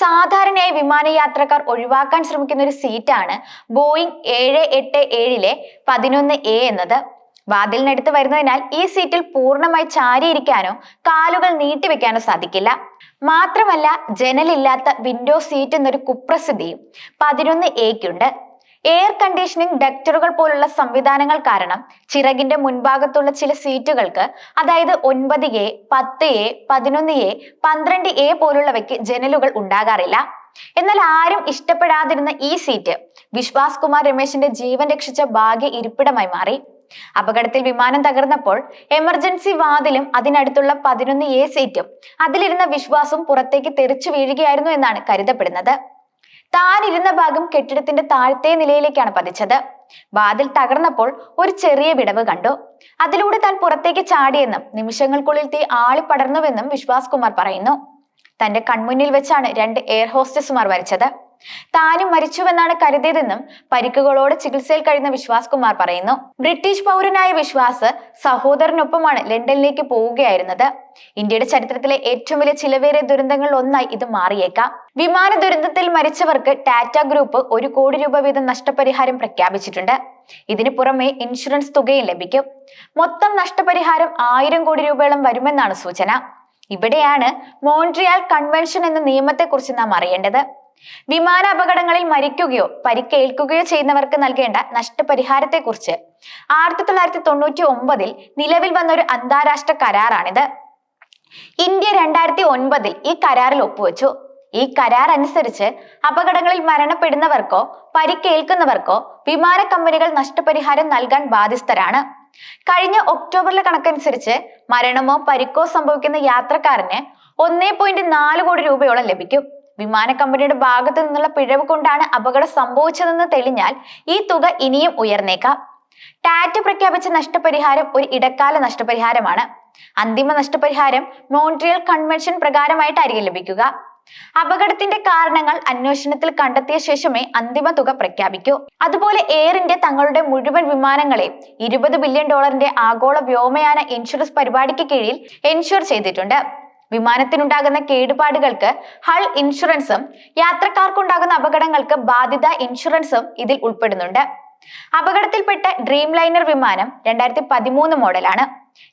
സാധാരണയായി വിമാനയാത്രക്കാർ ഒഴിവാക്കാൻ ശ്രമിക്കുന്ന ഒരു സീറ്റാണ് ബോയിങ് ഏഴ് എട്ട് ഏഴിലെ പതിനൊന്ന് എ എന്നത്. വാതിലിനടുത്ത് വരുന്നതിനാൽ ഈ സീറ്റിൽ പൂർണമായി ചാരിയിരിക്കാനോ കാലുകൾ നീട്ടിവെക്കാനോ സാധിക്കില്ല. മാത്രമല്ല ജനലില്ലാത്ത വിൻഡോ സീറ്റ് എന്നൊരു കുപ്രസിദ്ധിയും പതിനൊന്ന് എക്കുണ്ട് എയർ കണ്ടീഷനിങ് ഡക്ടറുകൾ പോലുള്ള സംവിധാനങ്ങൾ കാരണം ചിറകിന്റെ മുൻഭാഗത്തുള്ള ചില സീറ്റുകൾക്ക് അതായത് ഒൻപത് എ പത്ത് എ പതിനൊന്ന് എ പന്ത്രണ്ട് എ പോലുള്ളവയ്ക്ക് ജനലുകൾ ഉണ്ടാകാറില്ല. എന്നാൽ ആരും ഇഷ്ടപ്പെടാതിരുന്ന ഈ സീറ്റ് വിശ്വാസ് കുമാർ രമേശിന്റെ ജീവൻ രക്ഷിച്ച ഭാഗ്യ ഇരിപ്പിടമായി മാറി. അപകടത്തിൽ വിമാനം തകർന്നപ്പോൾ എമർജൻസി വാതിലും അതിനടുത്തുള്ള പതിനൊന്ന് എ സീറ്റും അതിലിരുന്ന വിശ്വാസും പുറത്തേക്ക് തെറിച്ചു വീഴുകയായിരുന്നു എന്നാണ് കരുതപ്പെടുന്നത്. താൻ ഇരുന്ന ഭാഗം കെട്ടിടത്തിന്റെ താഴത്തെ നിലയിലേക്കാണ് പതിച്ചത്. വാതിൽ തകർന്നപ്പോൾ ഒരു ചെറിയ വിടവ് കണ്ടു. അതിലൂടെ താൻ പുറത്തേക്ക് ചാടിയെന്നും നിമിഷങ്ങൾക്കുള്ളിൽ തീ ആളിപ്പടർന്നുവെന്നും വിശ്വാസ് കുമാർ പറയുന്നു. തന്റെ കൺമുന്നിൽ വെച്ചാണ് രണ്ട് എയർ ഹോസ്റ്റസുമാർ മരിച്ചത്. താനും മരിച്ചുവെന്നാണ് കരുതിയതെന്നും പരിക്കുകളോട് ചികിത്സയിൽ കഴിയുന്ന വിശ്വാസ് കുമാർ പറയുന്നു. ബ്രിട്ടീഷ് പൗരനായ വിശ്വാസ് സഹോദരനൊപ്പമാണ് ലണ്ടനിലേക്ക് പോവുകയായിരുന്നത്. ഇന്ത്യയുടെ ചരിത്രത്തിലെ ഏറ്റവും വലിയ ചിലവേറിയ ദുരന്തങ്ങളിൽ ഒന്നായി ഇത് മാറിയേക്കാം. വിമാന ദുരന്തത്തിൽ മരിച്ചവർക്ക് ടാറ്റ ഗ്രൂപ്പ് ഒരു കോടി രൂപ വീതം നഷ്ടപരിഹാരം പ്രഖ്യാപിച്ചിട്ടുണ്ട്. ഇതിനു പുറമെ ഇൻഷുറൻസ് തുകയും ലഭിക്കും. മൊത്തം നഷ്ടപരിഹാരം ആയിരം കോടി രൂപയോളം വരുമെന്നാണ് സൂചന. ഇവിടെയാണ് മോൺട്രിയാൽ കൺവെൻഷൻ എന്ന നിയമത്തെക്കുറിച്ച് നാം അറിയേണ്ടത്. വിമാന അപകടങ്ങളിൽ മരിക്കുകയോ പരിക്കേൽക്കുകയോ ചെയ്യുന്നവർക്ക് നൽകേണ്ട നഷ്ടപരിഹാരത്തെക്കുറിച്ച്. ആയിരത്തി തൊള്ളായിരത്തി തൊണ്ണൂറ്റി ഒമ്പതിൽ നിലവിൽ വന്ന ഒരു അന്താരാഷ്ട്ര കരാറാണിത്. ഇന്ത്യ രണ്ടായിരത്തി ഒൻപതിൽ ഈ കരാറിൽ ഒപ്പുവെച്ചു. ഈ കരാർ അനുസരിച്ച് അപകടങ്ങളിൽ മരണപ്പെടുന്നവർക്കോ പരിക്കേൽക്കുന്നവർക്കോ വിമാന കമ്പനികൾ നഷ്ടപരിഹാരം നൽകാൻ ബാധ്യസ്ഥരാണ്. കഴിഞ്ഞ ഒക്ടോബറിലെ കണക്കനുസരിച്ച് മരണമോ പരിക്കോ സംഭവിക്കുന്ന യാത്രക്കാരന് ഒന്നേ പോയിന്റ് നാല് കോടി രൂപയോളം ലഭിക്കും. വിമാന കമ്പനിയുടെ ഭാഗത്തു നിന്നുള്ള പിഴവ് കൊണ്ടാണ് അപകടം സംഭവിച്ചതെന്ന് തെളിഞ്ഞാൽ ഈ തുക ഇനിയും ഉയർന്നേക്കാം. ടാറ്റ പ്രഖ്യാപിച്ച നഷ്ടപരിഹാരം ഒരു ഇടക്കാല നഷ്ടപരിഹാരമാണ്. അന്തിമ നഷ്ടപരിഹാരം മോൺട്രിയൽ കൺവെൻഷൻ പ്രകാരമായിട്ടായിരിക്കും ലഭിക്കുക. അപകടത്തിന്റെ കാരണങ്ങൾ അന്വേഷണത്തിൽ കണ്ടെത്തിയ ശേഷമേ അന്തിമ തുക പ്രഖ്യാപിക്കൂ. അതുപോലെ എയർ ഇന്ത്യ തങ്ങളുടെ മുഴുവൻ വിമാനങ്ങളെ ഇരുപത് ബില്യൺ ഡോളറിന്റെ ആഗോള വ്യോമയാന ഇൻഷുറൻസ് പരിപാടിക്ക് കീഴിൽ ഇൻഷുർ ചെയ്തിട്ടുണ്ട്. വിമാനത്തിനുണ്ടാകുന്ന കേടുപാടുകൾക്ക് ഹൾ ഇൻഷുറൻസും യാത്രക്കാർക്കുണ്ടാകുന്ന അപകടങ്ങൾക്ക് ബാധിത ഇൻഷുറൻസും ഇതിൽ ഉൾപ്പെടുന്നുണ്ട്. അപകടത്തിൽപ്പെട്ട ഡ്രീം ലൈനർ വിമാനം രണ്ടായിരത്തി പതിമൂന്ന് മോഡലാണ്.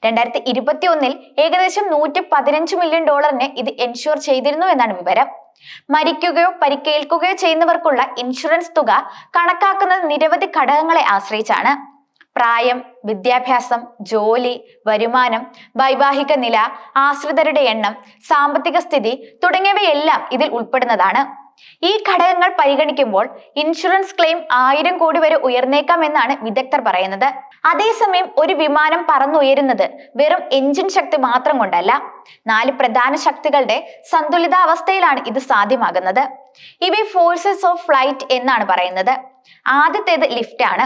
രണ്ടായിരത്തി ഇരുപത്തി ഒന്നിൽ ഏകദേശം നൂറ്റി പതിനഞ്ച് മില്യൺ ഡോളറിന് ഇത് എൻഷുർ ചെയ്തിരുന്നു എന്നാണ് വിവരം. മരിക്കുകയോ പരിക്കേൽക്കുകയോ ചെയ്യുന്നവർക്കുള്ള ഇൻഷുറൻസ് തുക കണക്കാക്കുന്നത് നിരവധി ഘടകങ്ങളെ ആശ്രയിച്ചാണ്. പ്രായം വിദ്യാഭ്യാസം ജോലി വരുമാനം വൈവാഹിക നില ആശ്രിതരുടെ എണ്ണം സാമ്പത്തിക സ്ഥിതി തുടങ്ങിയവയെല്ലാം ഇതിൽ ഉൾപ്പെടുന്നതാണ്. ഈ ഘടകങ്ങൾ പരിഗണിക്കുമ്പോൾ ഇൻഷുറൻസ് ക്ലെയിം ആയിരം കോടി വരെ ഉയർന്നേക്കാം എന്നാണ് വിദഗ്ധർ പറയുന്നത്. അതേസമയം ഒരു വിമാനം പറന്നുയരുന്നത് വെറും എഞ്ചിൻ ശക്തി മാത്രം കൊണ്ടല്ല നാല് പ്രധാന ശക്തികളുടെ സന്തുലിതാവസ്ഥയിലാണ് ഇത് സാധ്യമാകുന്നത്. ഇവയെ ഫോഴ്സസ് ഓഫ് ഫ്ലൈറ്റ് എന്നാണ് പറയുന്നത്. ആദ്യത്തേത് ലിഫ്റ്റ് ആണ്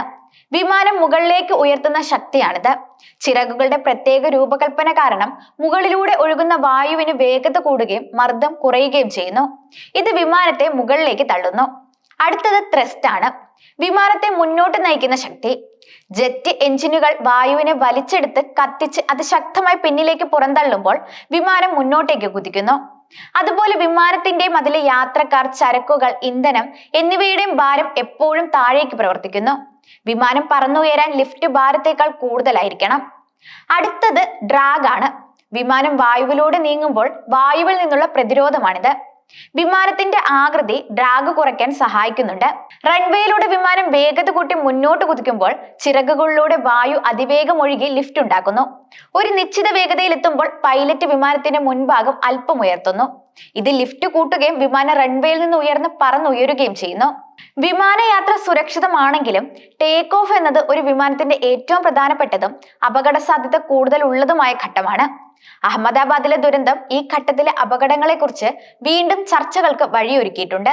വിമാനം മുകളിലേക്ക് ഉയർത്തുന്ന ശക്തിയാണിത്. ചിറകുകളുടെ പ്രത്യേക രൂപകൽപ്പന കാരണം മുകളിലൂടെ ഒഴുകുന്ന വായുവിന് വേഗത കൂടുകയും മർദ്ദം കുറയുകയും ചെയ്യുന്നു. ഇത് വിമാനത്തെ മുകളിലേക്ക് തള്ളുന്നു. അടുത്തത് ത്രസ്റ്റ് ആണ്. വിമാനത്തെ മുന്നോട്ട് നയിക്കുന്ന ശക്തി. ജെറ്റ് എഞ്ചിനുകൾ വായുവിനെ വലിച്ചെടുത്ത് കത്തിച്ച് അത് ശക്തമായി പിന്നിലേക്ക് പുറന്തള്ളുമ്പോൾ വിമാനം മുന്നോട്ടേക്ക് കുതിക്കുന്നു. അതുപോലെ വിമാനത്തിന്റെയും അതിലെ യാത്രക്കാർ ചരക്കുകൾ ഇന്ധനം എന്നിവയുടെയും ഭാരം എപ്പോഴും താഴേക്ക് പ്രവർത്തിക്കുന്നു. വിമാനം പറന്നുയരാൻ ലിഫ്റ്റ് ഭാരത്തേക്കാൾ കൂടുതലായിരിക്കണം. അടുത്തത് ഡ്രാഗ് ആണ്. വിമാനം വായുവിലൂടെ നീങ്ങുമ്പോൾ വായുവിൽ നിന്നുള്ള പ്രതിരോധമാണിത്. വിമാനത്തിന്റെ ആകൃതി ഡ്രാഗ് കുറയ്ക്കാൻ സഹായിക്കുന്നുണ്ട്. റൺവേയിലൂടെ വിമാനം വേഗത കൂട്ടി മുന്നോട്ട് കുതിക്കുമ്പോൾ ചിറകുകളിലൂടെ വായു അതിവേഗം ഒഴുകി ലിഫ്റ്റ് ഉണ്ടാക്കുന്നു. ഒരു നിശ്ചിത വേഗതയിൽ എത്തുമ്പോൾ പൈലറ്റ് വിമാനത്തിന്റെ മുൻഭാഗം അല്പം ഉയർത്തുന്നു. ഇത് ലിഫ്റ്റ് കൂട്ടുകയും വിമാനം റൺവേയിൽ നിന്ന് ഉയർന്ന് പറന്നുയരുകയും ചെയ്യുന്നു. വിമാനയാത്ര സുരക്ഷിതമാണെങ്കിലും ടേക്ക് ഓഫ് എന്നത് ഒരു വിമാനത്തിന്റെ ഏറ്റവും പ്രധാനപ്പെട്ടതും അപകട സാധ്യത കൂടുതൽ ഉള്ളതുമായ ഘട്ടമാണ്. അഹമ്മദാബാദിലെ ദുരന്തം ഈ ഘട്ടത്തിലെ അപകടങ്ങളെക്കുറിച്ച് വീണ്ടും ചർച്ചകൾക്ക് വഴിയൊരുക്കിയിട്ടുണ്ട്.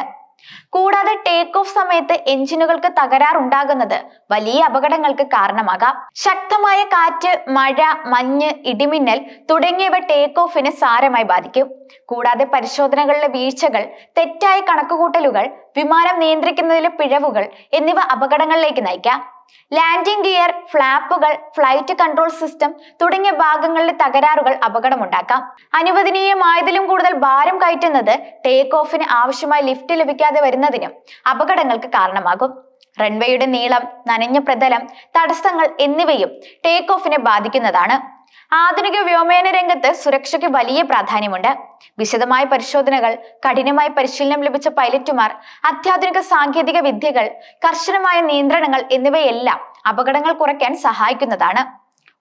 കൂടാതെ ടേക്ക് ഓഫ് സമയത്ത് എഞ്ചിനുകൾക്ക് തകരാറുണ്ടാകുന്നത് വലിയ അപകടങ്ങൾക്ക് കാരണമാകാം. ശക്തമായ കാറ്റ് മഴ മഞ്ഞ് ഇടിമിന്നൽ തുടങ്ങിയവ ടേക്ക് ഓഫിനെ സാരമായി ബാധിക്കും. കൂടാതെ പരിശോധനകളിലെ വീഴ്ചകൾ തെറ്റായ കണക്കുകൂട്ടലുകൾ വിമാനം നിയന്ത്രിക്കുന്നതിലെ പിഴവുകൾ എന്നിവ അപകടങ്ങളിലേക്ക് നയിക്കാം. ലാൻഡിംഗ് ഗിയർ ഫ്ലാപ്പുകൾ ഫ്ലൈറ്റ് കൺട്രോൾ സിസ്റ്റം തുടങ്ങിയ ഭാഗങ്ങളിലെ തകരാറുകൾ അപകടമുണ്ടാക്കാം. അനുവദനീയമായതിലും കൂടുതൽ ഭാരം കയറ്റുന്നത് ടേക്ക് ഓഫിന് ആവശ്യമായ ലിഫ്റ്റ് ലഭിക്കാതെ വരുന്നതിനും അപകടങ്ങൾക്ക് കാരണമാകും. റൺവേയുടെ നീളം നനഞ്ഞ പ്രതലം തടസ്സങ്ങൾ എന്നിവയും ടേക്ക് ഓഫിനെ ബാധിക്കുന്നതാണ്. ആധുനിക വ്യോമയാന രംഗത്ത് സുരക്ഷയ്ക്ക് വലിയ പ്രാധാന്യമുണ്ട്. വിശദമായ പരിശോധനകൾ കഠിനമായ പരിശീലനം ലഭിച്ച പൈലറ്റുമാർ അത്യാധുനിക സാങ്കേതിക വിദ്യകൾ കർശനമായ നിയന്ത്രണങ്ങൾ എന്നിവയെല്ലാം അപകടങ്ങൾ കുറയ്ക്കാൻ സഹായിക്കുന്നതാണ്.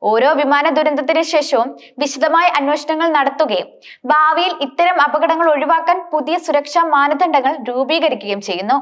ഓരോ വിമാന ദുരന്തത്തിന് ശേഷവും വിശദമായ അന്വേഷണങ്ങൾ നടത്തുകയും ഭാവിയിൽ ഇത്തരം അപകടങ്ങൾ ഒഴിവാക്കാൻ പുതിയ സുരക്ഷാ മാനദണ്ഡങ്ങൾ രൂപീകരിക്കുകയും ചെയ്യുന്നു.